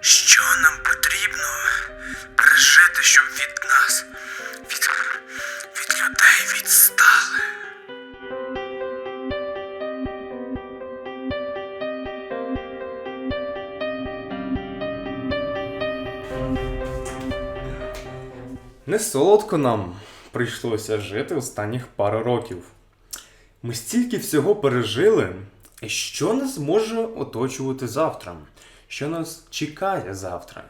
Що нам потрібно пережити, щоб від нас, від, від людей відстали? Не солодко нам прийшлося жити останніх пару років. Ми стільки всього пережили, що нас може оточувати завтра? Що нас чекає завтра?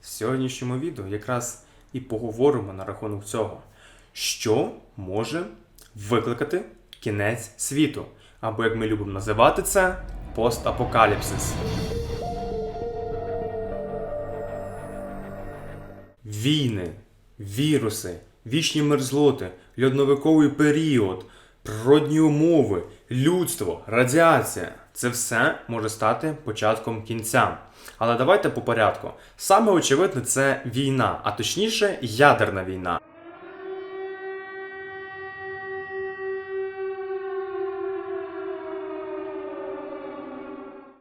В сьогоднішньому відео якраз і поговоримо на рахунок цього, що може викликати кінець світу, або як ми любимо називати це, постапокаліпсис. Війни, віруси, вічні мерзлоти, льодновиковий період, природні умови, людство, радіація це все може стати початком кінця. Але давайте по порядку. Саме очевидне це війна, а точніше ядерна війна.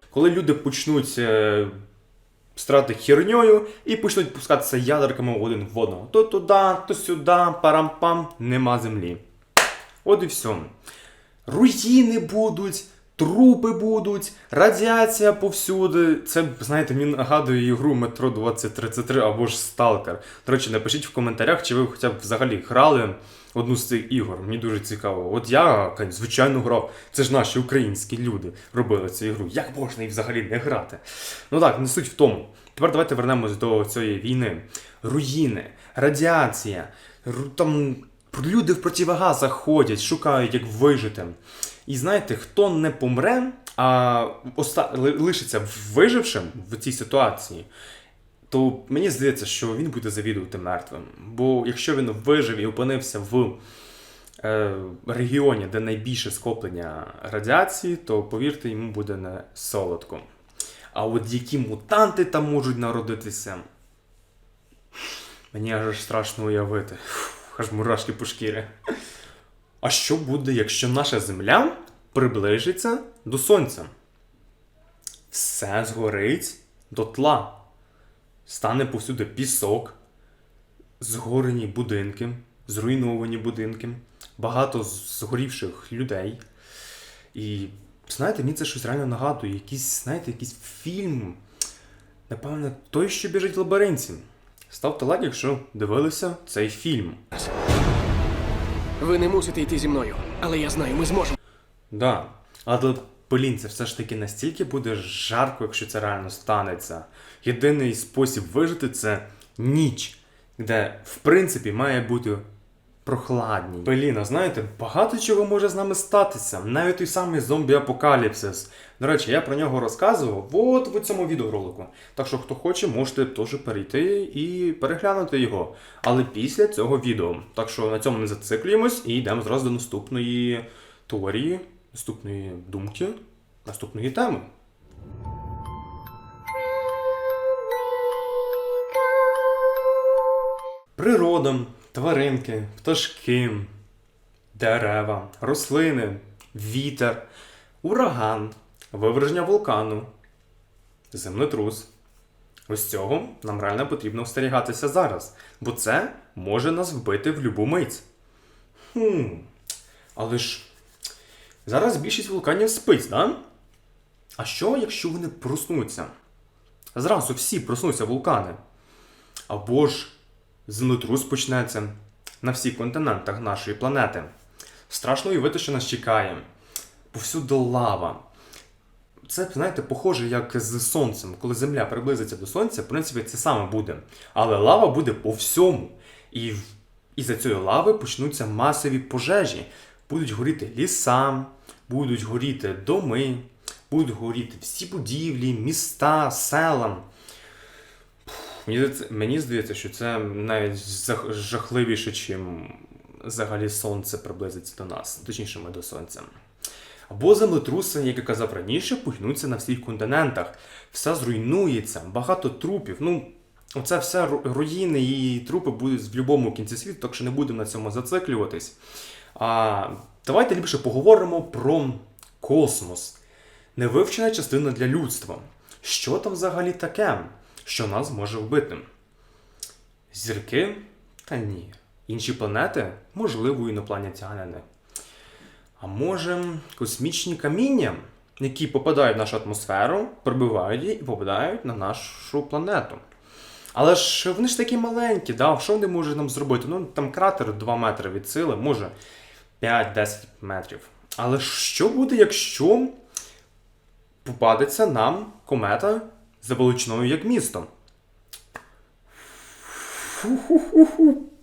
Коли люди почнуть е, страти херньою і почнуть пускатися ядерками один в одного. То туди, то сюди, парам-пам, нема землі. От і все. Руїни будуть, трупи будуть, радіація повсюди. Це, знаєте, мені нагадує ігру Метро 2033 або ж Сталкер. До речі, напишіть в коментарях, чи ви хоча б взагалі грали одну з цих ігор. Мені дуже цікаво. От я, звичайно, грав. Це ж наші українські люди робили цю ігру. Як можна їх взагалі не грати? Ну так, не суть в тому. Тепер давайте вернемось до цієї війни. Руїни, радіація, там люди в противогазах ходять, шукають, як вижити. І знаєте, хто не помре, а оста... лишиться вижившим в цій ситуації, то мені здається, що він буде завідувати мертвим. Бо якщо він вижив і опинився в е, регіоні, де найбільше скоплення радіації, то повірте, йому буде не солодко. А от які мутанти там можуть народитися, мені аж страшно уявити. Аж мурашки по шкірі. А що буде, якщо наша Земля приближиться до Сонця? Все згорить до тла. Стане повсюди пісок, згорені будинки, зруйновані будинки, багато згорівших людей. І знаєте, мені це щось реально нагадує. Якийсь, знаєте, якийсь фільм. Напевно, той, що біжить в лабіринті. Ставте лайк, якщо дивилися цей фільм. Ви не мусите йти зі мною, але я знаю, ми зможемо. Да. Але, блін, це все ж таки настільки буде жарко, якщо це реально станеться. Єдиний спосіб вижити це ніч, де, в принципі, має бути прохладній. Блін, а знаєте, багато чого може з нами статися. Навіть той самий зомбі-апокаліпсис. До речі, я про нього розказував от в цьому відеоролику. Так що, хто хоче, можете теж перейти і переглянути його. Але після цього відео. Так що на цьому не зациклюємось і йдемо зразу до наступної теорії, наступної думки, наступної теми. Природа, тваринки, пташки, дерева, рослини, вітер, ураган, виверження вулкану, землетрус. Ось цього нам реально потрібно остерігатися зараз, бо це може нас вбити в любу мить. Хм. Але ж зараз більшість вулканів спить, да? А що, якщо вони проснуться? Зразу всі проснуться вулкани. Або ж землетрус почнеться на всіх континентах нашої планети. Страшно уявити, що нас чекає. Повсюди лава. Це, знаєте, похоже, як з сонцем. Коли Земля приблизиться до сонця, в принципі, це саме буде. Але лава буде по всьому. І в- із-за цієї лави почнуться масові пожежі. Будуть горіти ліса, будуть горіти доми, будуть горіти всі будівлі, міста, села. Мені, здається- мені здається, що це навіть жахливіше, чим взагалі сонце приблизиться до нас, точніше, ми до сонця. Або землетруси, як я казав раніше, пухнуться на всіх континентах. Все зруйнується, багато трупів. Ну, оце все руїни і трупи будуть в будь-якому кінці світу, так що не будемо на цьому зациклюватись. А, давайте ліпше поговоримо про космос. Невивчена частина для людства. Що там взагалі таке? Що нас може вбити. Зірки? Та ні. Інші планети, можливо, інопланетянини. А може, космічні каміння, які попадають в нашу атмосферу, пробивають її і попадають на нашу планету. Але ж вони ж такі маленькі, да? що вони можуть нам зробити? Ну, там кратер 2 метри від сили, може 5-10 метрів. Але що буде, якщо попадеться нам комета за величиною як місто?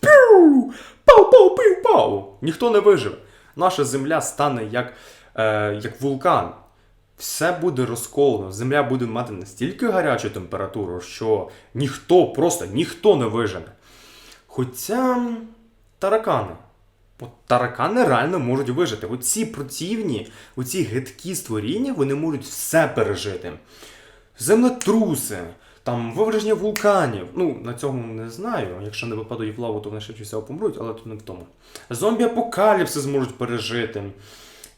Піу! Пау-пау-пів-пау! Ніхто не виживе. Наша земля стане як, е, як вулкан. Все буде розколено. Земля буде мати настільки гарячу температуру, що ніхто, просто ніхто не виживе. Хоча таракани. От таракани реально можуть вижити. Оці противні, оці гидкі створіння, вони можуть все пережити. Землетруси, там виверження вулканів. Ну, на цьому не знаю. Якщо не випадуть в лаву, то вони швидше всього помруть, але тут не в тому. Зомбі-апокаліпсис можуть пережити.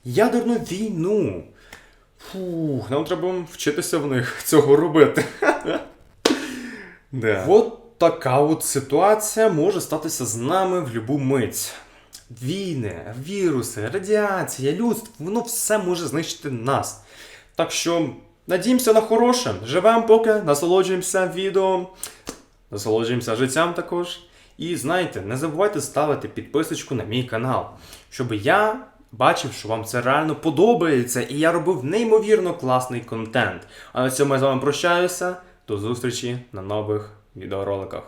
Ядерну війну. Фух, нам треба вчитися в них цього робити. Да. От така от ситуація може статися з нами в будь-яку мить. Війни, віруси, радіація, людство, воно все може знищити нас. Так що надіємося на хороше. Живемо поки, насолоджуємося відео, насолоджуємося життям також. І знаєте, не забувайте ставити підписочку на мій канал, щоб я бачив, що вам це реально подобається, і я робив неймовірно класний контент. А на цьому я з вами прощаюся. До зустрічі на нових відеороликах.